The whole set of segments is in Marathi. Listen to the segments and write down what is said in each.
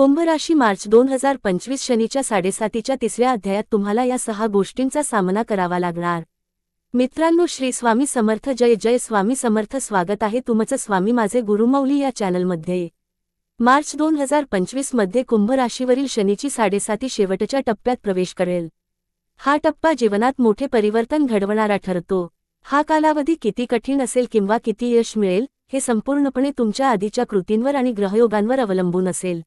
कुंभराशी मार्च दोन हजार पंचवीस शनीच्या साडेसातीच्या तिसऱ्या अध्यायात तुम्हाला या सहा गोष्टींचा सामना करावा लागणार. मित्रांनो श्री स्वामी समर्थ जय जय स्वामी समर्थ स्वागत आहे तुमचं स्वामी माझे गुरुमौली या चॅनलमध्ये. मार्च दोन हजार पंचवीसमध्ये कुंभ राशीवरील शनीची साडेसाती शेवटच्या टप्प्यात प्रवेश करेल. हा टप्पा जीवनात मोठे परिवर्तन घडवणारा ठरतो. हा कालावधी किती कठीण असेल किंवा किती यश मिळेल हे संपूर्णपणे तुमच्या आधीच्या कृतींवर आणि ग्रहयोगांवर अवलंबून असेल.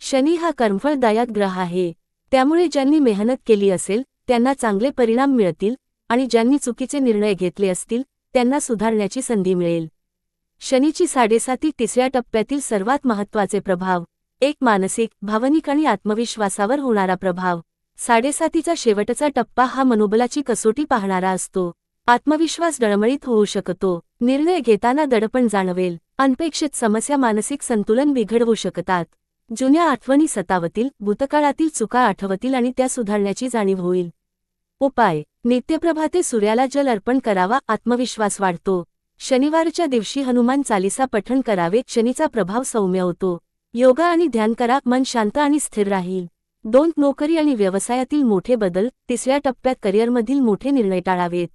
शनी हा कर्मफळदायक ग्रह आहे. त्यामुळे ज्यांनी मेहनत केली असेल त्यांना चांगले परिणाम मिळतील आणि ज्यांनी चुकीचे निर्णय घेतले असतील त्यांना सुधारण्याची संधी मिळेल. शनीची साडेसाती तिसऱ्या टप्प्यातील सर्वात महत्त्वाचे प्रभाव एक मानसिक भावनिक आणि आत्मविश्वासावर होणारा प्रभाव. साडेसातीचा शेवटचा टप्पा हा मनोबलाची कसोटी पाहणारा असतो. आत्मविश्वास डळमळीत होऊ शकतो निर्णय घेताना दडपण जाणवेल अनपेक्षित समस्या मानसिक संतुलन बिघडवू शकतात. जुन्या आठवणी सतावतील भूतकाळातील चुका आठवतील आणि त्या सुधारण्याची जाणीव होईल. उपाय. नित्यप्रभाते सूर्याला जल अर्पण करावा आत्मविश्वास वाढतो. शनिवारच्या दिवशी हनुमान चालिसा पठण करावे शनीचा प्रभाव सौम्य होतो. योगा आणि ध्यान करा मन शांत आणि स्थिर राहील. दोन नोकरी आणि व्यवसायातील मोठे बदल तिसऱ्या टप्प्यात करिअरमधील मोठे निर्णय टाळावेत.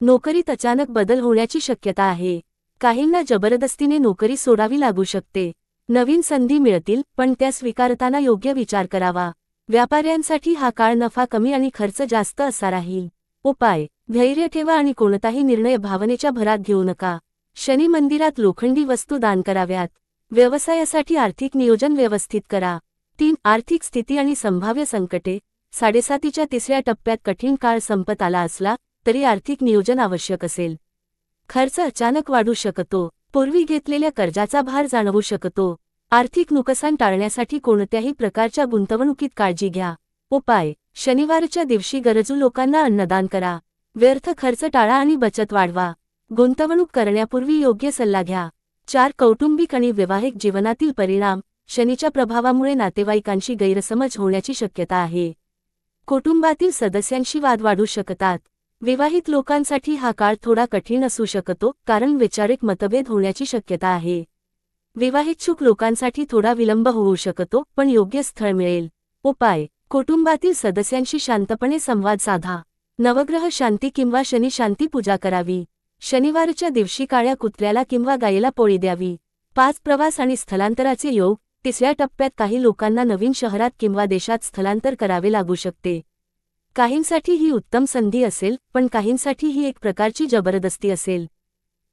नोकरीत अचानक बदल होण्याची शक्यता आहे. काहींना जबरदस्तीने नोकरी सोडावी लागू शकते. नवीन संधी मिळतील पण त्या स्वीकारताना योग्य विचार करावा. व्यापाऱ्यांसाठी हा काळ नफा कमी आणि खर्च जास्त असा राहील. उपाय धैर्य ठेवा आणि कोणताही निर्णय भावनेच्या भरात घेऊ नका. शनी मंदिरात लोखंडी वस्तू दान कराव्यात. व्यवसायासाठी आर्थिक नियोजन व्यवस्थित करा. तीन आर्थिक स्थिती आणि संभाव्य संकटे. साडेसातीच्या तिसऱ्या टप्प्यात कठीण काळ संपत आला असला तरी आर्थिक नियोजन आवश्यक असेल. खर्च अचानक वाढू शकतो. पूर्वी घेतलेल्या कर्जाचा भार जाणवू शकतो. आर्थिक नुकसान टाळण्यासाठी कोणत्याही प्रकारच्या गुंतवणुकीत काळजी घ्या. उपाय. शनिवारच्या दिवशी गरजू लोकांना अन्नदान करा. व्यर्थ खर्च टाळा आणि बचत वाढवा. गुंतवणूक करण्यापूर्वी योग्य सल्ला घ्या. चार कौटुंबिक आणि वैवाहिक जीवनातील परिणाम. शनीच्या प्रभावामुळे नातेवाईकांशी गैरसमज होण्याची शक्यता आहे. कुटुंबातील सदस्यांशी वाद वाढू शकतात. विवाहित लोकांसाठी हा काळ थोडा कठीण असू शकतो कारण वैचारिक मतभेद होण्याची शक्यता आहे. विवाहितचूक लोकांसाठी थोडा विलंब होऊ शकतो पण योग्य स्थळ मिळेल. उपाय. कुटुंबातील सदस्यांशी शांतपणे संवाद साधा. नवग्रह शांती किंवा शनी शांती पूजा करावी. शनिवारच्या दिवशी काळ्या कुत्र्याला किंवा गायीला पोळी द्यावी. पाच प्रवास आणि स्थलांतराचे योग. तिसऱ्या टप्प्यात काही लोकांना नवीन शहरात किंवा देशात स्थलांतर करावे लागू शकते. काहींसाठी ही उत्तम संधी असेल पण काहींसाठी ही एक प्रकारची जबरदस्ती असेल.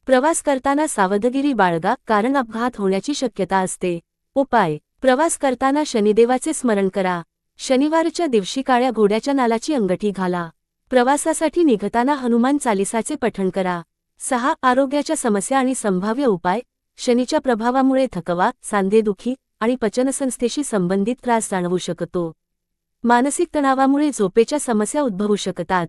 प्रवास करताना सावधगिरी बाळगा कारण अपघात होण्याची शक्यता असते. उपाय. प्रवास करताना शनिदेवाचे स्मरण करा. शनिवारच्या दिवशी काळ्या घोड्याच्या नालाची अंगठी घाला. प्रवासासाठी निघताना हनुमान चालिसाचे पठण करा. सहा. आरोग्याच्या समस्या आणि संभाव्य उपाय. शनीच्या प्रभावामुळे थकवा सांधेदुखी आणि पचनसंस्थेशी संबंधित त्रास जाणवू शकतो. मानसिक तणावामुळे झोपेच्या समस्या उद्भवू शकतात.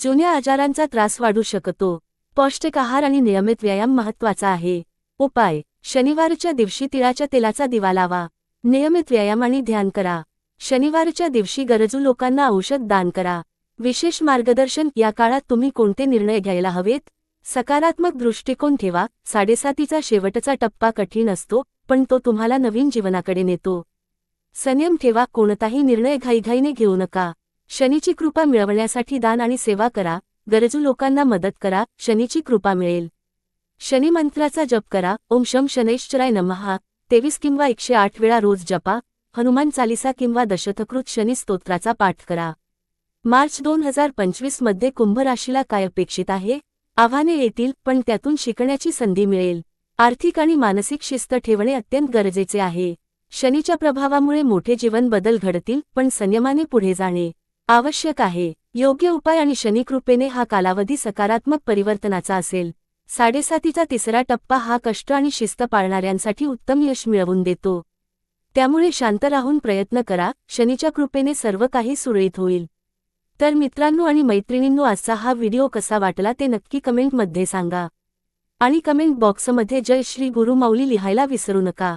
जुन्या आजारांचा त्रास वाढू शकतो. पौष्टिक आहार आणि नियमित व्यायाम महत्त्वाचा आहे. उपाय. शनिवारच्या दिवशी तिळाच्या तेलाचा दिवा लावा. नियमित व्यायाम आणि ध्यान करा. शनिवारच्या दिवशी गरजू लोकांना औषध दान करा. विशेष मार्गदर्शन या काळात तुम्ही कोणते निर्णय घ्यायला हवेत? सकारात्मक दृष्टिकोन ठेवा. साडेसातीचा शेवटचा टप्पा कठीण असतो पण तो तुम्हाला नवीन जीवनाकडे नेतो. संयम ठेवा कोणताही निर्णय घाईघाईने घेऊ नका. शनीची कृपा मिळवण्यासाठी दान आणि सेवा करा गरजू लोकांना मदत करा शनीची कृपा मिळेल. शनी मंत्राचा जप करा ओम शम शनैश्चराय नमहा तेवीस किंवा एकशे आठ वेळा रोज जपा हनुमान चालिसा किंवा दशथकृत शनी स्तोत्राचा पाठ करा. मार्च दोन हजार पंचवीसमध्ये कुंभ राशीला काय अपेक्षित आहे? आव्हाने येतील पण त्यातून शिकण्याची संधी मिळेल. आर्थिक आणि मानसिक शिस्त ठेवणे अत्यंत गरजेचे आहे. शनीच्या प्रभावामुळे मोठे जीवन बदल घडतील पण संयमाने पुढे जाणे आवश्यक आहे. योग्य उपाय आणि शनिकृपेने हा कालावधी सकारात्मक परिवर्तनाचा असेल. साडेसातीचा तिसरा टप्पा हा कष्ट आणि शिस्त पाळणाऱ्यांसाठी उत्तम यश मिळवून देतो. त्यामुळे शांत राहून प्रयत्न करा शनीच्या कृपेने सर्व काही सुरळीत होईल. तर मित्रांनो आणि मैत्रिणींनो आजचा हा व्हिडिओ कसा वाटला ते नक्की कमेंटमध्ये सांगा. आणि कमेंट बॉक्समध्ये जय श्री गुरु माऊली लिहायला विसरू नका.